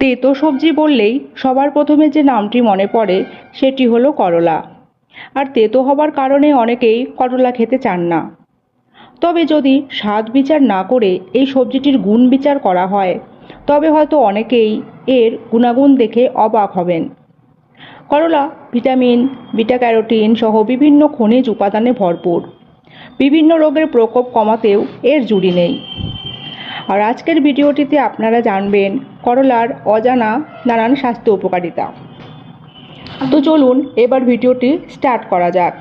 তেতো সবজি বললেই সবার প্রথমে যে নামটি মনে পড়ে, সেটি হলো করলা। আর তেতো হবার কারণে অনেকেই করলা খেতে চান না। তবে যদি স্বাদ বিচার না করে এই সবজিটির গুণ বিচার করা হয়, তবে হয়তো অনেকেই এর গুণাগুণ দেখে অবাক হবেন। করলা, ভিটামিন বিটা ক্যারোটিন সহ বিভিন্ন খনিজ উপাদানে ভরপুর। বিভিন্ন রোগের প্রকোপ কমাতেও এর জুড়ি নেই। আর আজকের ভিডিওটিতে আপনারা জানবেন করলার অজানা নানান স্বাস্থ্য উপকারিতা। তো চলুন এবার ভিডিওটি স্টার্ট করা যাক।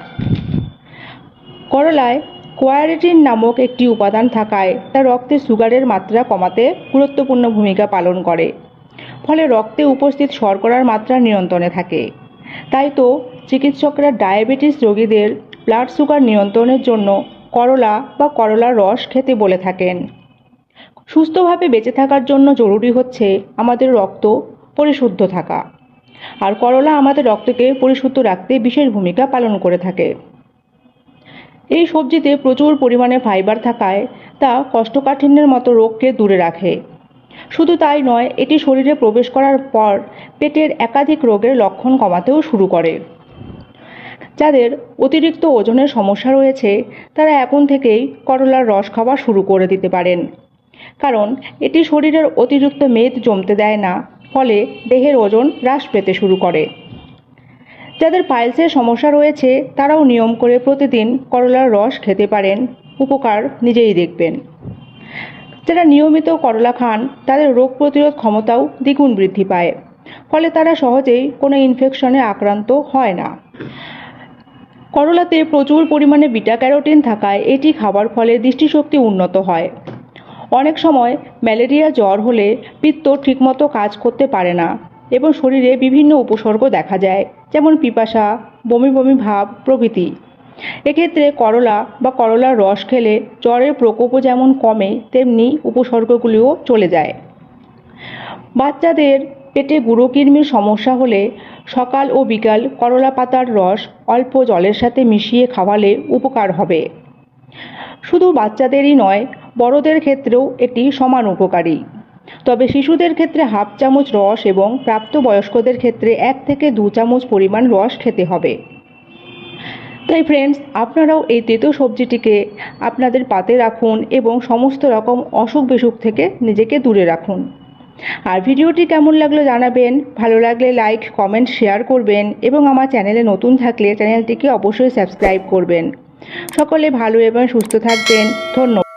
করলায় কোয়ারেটিন নামক একটি উপাদান থাকায় তা রক্তে সুগারের মাত্রা কমাতে গুরুত্বপূর্ণ ভূমিকা পালন করে। ফলে রক্তে উপস্থিত শর্করার মাত্রা নিয়ন্ত্রণে থাকে। তাই তো চিকিৎসকরা ডায়াবেটিস রোগীদের ব্লাড সুগার নিয়ন্ত্রণের জন্য করলা বা করলার রস খেতে বলে থাকেন। সুস্থভাবে বেঁচে থাকার জন্য জরুরি হচ্ছে আমাদের রক্ত পরিশুদ্ধ থাকা। আর করলা আমাদের রক্তকে পরিশুদ্ধ রাখতে বিশেষ ভূমিকা পালন করে থাকে। এই সবজিতে প্রচুর পরিমাণে ফাইবার থাকায় তা কষ্টকাঠিন্যের মতো রোগকে দূরে রাখে। শুধু তাই নয়, এটি শরীরে প্রবেশ করার পর পেটের একাধিক রোগের লক্ষণ কমাতেও শুরু করে। যাদের অতিরিক্ত ওজনের সমস্যা রয়েছে, তারা এখন থেকেই করলার রস খাওয়া শুরু করে দিতে পারেন। কারণ এটি শরীরের অতিরিক্ত মেদ জমতে দেয় না, ফলে দেহের ওজন হ্রাস পেতে শুরু করে। যাদের পাইলসের সমস্যা রয়েছে, তারাও নিয়ম করে প্রতিদিন করলার রস খেতে পারেন, উপকার নিজেই দেখবেন। যারা নিয়মিত করলা খান, তাদের রোগ প্রতিরোধ ক্ষমতাও দ্বিগুণ বৃদ্ধি পায়, ফলে তারা সহজেই কোনো ইনফেকশনে আক্রান্ত হয় না। করলাতে প্রচুর পরিমাণে বিটা ক্যারোটিন থাকায় এটি খাবার ফলে দৃষ্টিশক্তি উন্নত হয়। অনেক সময় ম্যালেরিয়া জ্বর হলে পিত্ত ঠিকমতো কাজ করতে পারে না এবং শরীরে বিভিন্ন উপসর্গ দেখা যায়, যেমন পিপাসা, বমি বমি ভাব, প্রভৃতি। এক্ষেত্রে করলা বা করলার রস খেলে জ্বরের প্রকোপও যেমন কমে, তেমনি উপসর্গগুলিও চলে যায়। বাচ্চাদের পেটে গুঁড়োকৃমির সমস্যা হলে সকাল ও বিকাল করলা পাতার রস অল্প জলের সাথে মিশিয়ে খাওয়ালে উপকার হবে। শুধু বাচ্চাদেরই নয় বড়দের ক্ষেত্রেও এটি সমান উপকারী। তবে শিশুদের ক্ষেত্রে হাফ চামচ রস এবং প্রাপ্তবয়স্কদের ক্ষেত্রে এক থেকে দু চামচ পরিমাণ রস খেতে হবে। তাই ফ্রেন্ডস আপনারাও এই তেতো সবজিটিকে আপনাদের পাতে রাখুন এবং সমস্ত রকম অসুখ বিসুখ থেকে নিজেকে দূরে রাখুন। আর ভিডিওটি কেমন লাগল জানাবেন, ভালো লাগলে লাইক কমেন্ট শেয়ার করবেন এবং আমার চ্যানেলে নতুন থাকলে চ্যানেলটিকে অবশ্যই সাবস্ক্রাইব করবেন। সকলে ভালো এবং সুস্থ থাকবেন। ধন্যবাদ।